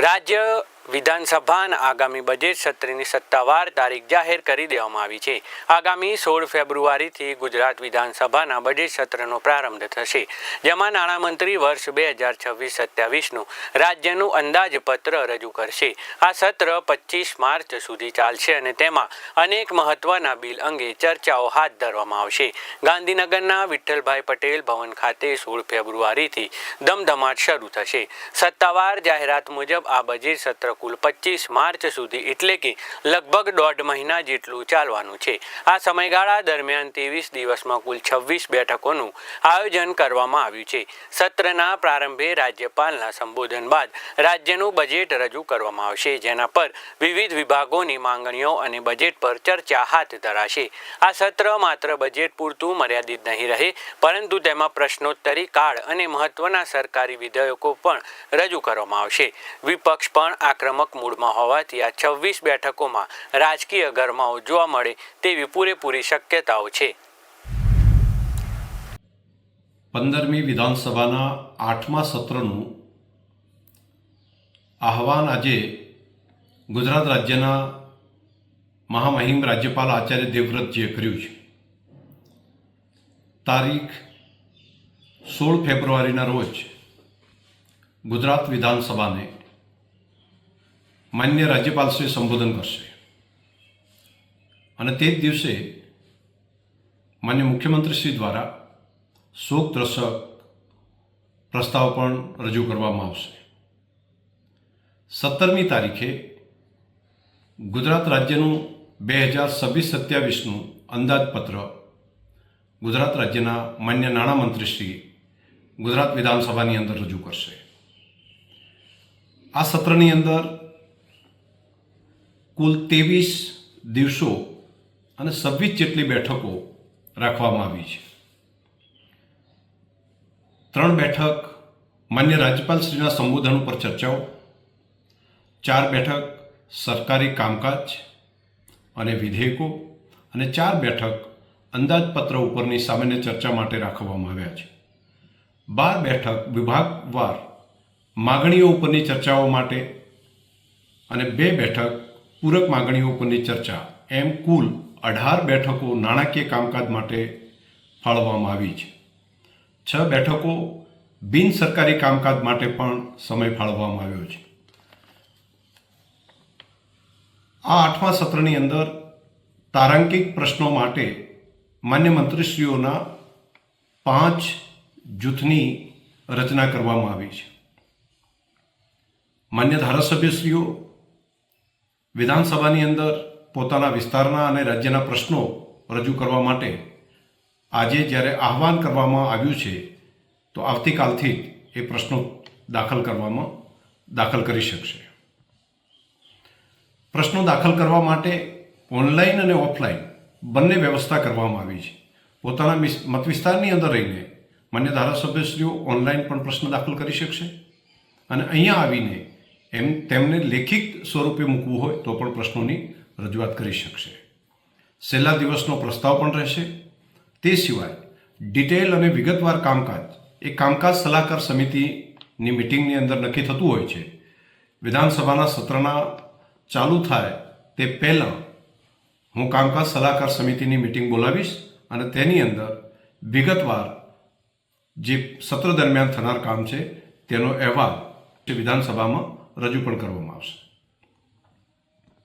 રાજ્ય વિધાનસભાના આગામી બજેટ સત્રની સત્તાવાર તારીખ જાહેર કરી દેવામાં આવી છે. આગામી સોળ ફેબ્રુઆરીથી ગુજરાત વિધાનસભાના બજેટ સત્રનો પ્રારંભ થશે. જેમાં નાણામંત્રી વર્ષ બે હજાર છવ્વીસ સત્યાવીસનું રાજ્યનું અંદાજપત્ર રજૂ કરશે. આ સત્ર પચીસ માર્ચ સુધી ચાલશે અને તેમાં અનેક મહત્વના બિલ અંગે ચર્ચાઓ હાથ ધરવામાં આવશે. ગાંધીનગરના વિઠ્ઠલભાઈ પટેલ ભવન ખાતે સોળ ફેબ્રુઆરીથી ધમધમાટ શરૂ થશે. સત્તાવાર જાહેરાત મુજબ આ બજેટ સત્ર કુલ પચીસ માર્ચ સુધી એટલે કે લગભગ દોઢ મહિના જેટલું ચાલવાનું છે. આ સમયગાળા દરમિયાન ત્રેવીસ દિવસમાં કુલ છવ્વીસ બેઠકોનું આયોજન કરવામાં આવ્યું છે. સત્રના પ્રારંભે રાજ્યપાલના સંબોધન બાદ રાજ્યનું બજેટ રજૂ કરવામાં આવશે, જેના પર વિવિધ વિભાગોની માંગણીઓ અને બજેટ પર ચર્ચા હાથ ધરાશે. આ સત્ર માત્ર બજેટ પૂરતું મર્યાદિત નહીં રહે, પરંતુ તેમાં પ્રશ્નોત્તરી કાળ અને મહત્વના સરકારી વિધેયકો પણ રજૂ કરવામાં આવશે. વિપક્ષ પણ આક્રમક મૂડમાં હોવાથી આ છવ્વીસ બેઠકોમાં રાજકીય ગરમાઓ જોવા મળે તેવી પૂરેપૂરી શક્યતાઓ છે. પંદરમી વિધાનસભાના આઠમા સત્રનું આહવાન આજે ગુજરાત રાજ્યના મહામહિમ રાજ્યપાલ આચાર્ય દેવવ્રતજીએ કર્યું છે. તારીખ સોળ ફેબ્રુઆરીના રોજ ગુજરાત વિધાનસભાને માન્ય રાજ્યપાલશ્રી સંબોધન કરશે. અને તે જ દિવસે માન્ય મુખ્યમંત્રીશ્રી દ્વારા શોક દ્રશક પ્રસ્તાવ પણ રજૂ કરવામાં આવશે. સત્તરમી તારીખે ગુજરાત રાજ્યનું બે હજાર છવ્વીસ સત્યાવીસનું અંદાજપત્ર ગુજરાત રાજ્યના માન્ય નાણામંત્રીશ્રી ગુજરાત વિધાનસભાની અંદર રજૂ કરશે. આ સત્રની અંદર કુલ ત્રેવીસ દિવસો અને છવ્વીસ જેટલી બેઠકો રાખવામાં આવી છે. ત્રણ બેઠક માન્ય રાજ્યપાલશ્રીના સંબોધન ઉપર ચર્ચાઓ, ચાર બેઠક સરકારી કામકાજ અને વિધેયકો અને ચાર બેઠક અંદાજપત્ર ઉપરની સામાન્ય ચર્ચા માટે રાખવામાં આવ્યા છે. બાર બેઠક વિભાગવાર માગણીઓ ઉપરની ચર્ચાઓ માટે અને બે બેઠક પૂરક માગણીઓ પરની ચર્ચા એમ કુલ અઢાર બેઠકો નાણાકીય કામકાજ માટે ફાળવવામાં આવી છે. છ બેઠકો બિન સરકારી કામકાજ માટે પણ સમય ફાળવવામાં આવ્યો છે. આ આઠમા સત્રની અંદર તારાંકિક પ્રશ્નો માટે માન્ય મંત્રીશ્રીઓના પાંચ જૂથની રચના કરવામાં આવી છે. માન્ય ધારાસભ્યશ્રીઓ વિધાનસભાની અંદર પોતાના વિસ્તારના અને રાજ્યના પ્રશ્નો રજૂ કરવા માટે આજે જ્યારે આહવાન કરવામાં આવ્યું છે, તો આવતીકાલથી જ એ પ્રશ્નો દાખલ કરવામાં દાખલ કરી શકશે. પ્રશ્નો દાખલ કરવા માટે ઓનલાઈન અને ઓફલાઈન બંને વ્યવસ્થા કરવામાં આવી છે. પોતાના મત વિસ્તારની અંદર રહીને માન્ય ધારાસભ્યશ્રીઓ ઓનલાઈન પણ પ્રશ્ન દાખલ કરી શકશે અને અહીંયા આવીને એમ તેમને લેખિત સ્વરૂપે મૂકવું હોય તો પણ પ્રશ્નોની રજૂઆત કરી શકશે. છેલ્લા દિવસનો પ્રસ્તાવ પણ રહેશે. તે સિવાય ડિટેલ અને વિગતવાર કામકાજ એ કામકાજ સલાહકાર સમિતિની મિટિંગની અંદર નક્કી થતું હોય છે. વિધાનસભાના સત્રના ચાલુ થાય તે પહેલાં હું કામકાજ સલાહકાર સમિતિની મિટિંગ બોલાવીશ અને તેની અંદર વિગતવાર જે સત્ર દરમિયાન થનાર કામ છે તેનો અહેવાલ વિધાનસભામાં રજૂ પણ કરવામાં આવશે.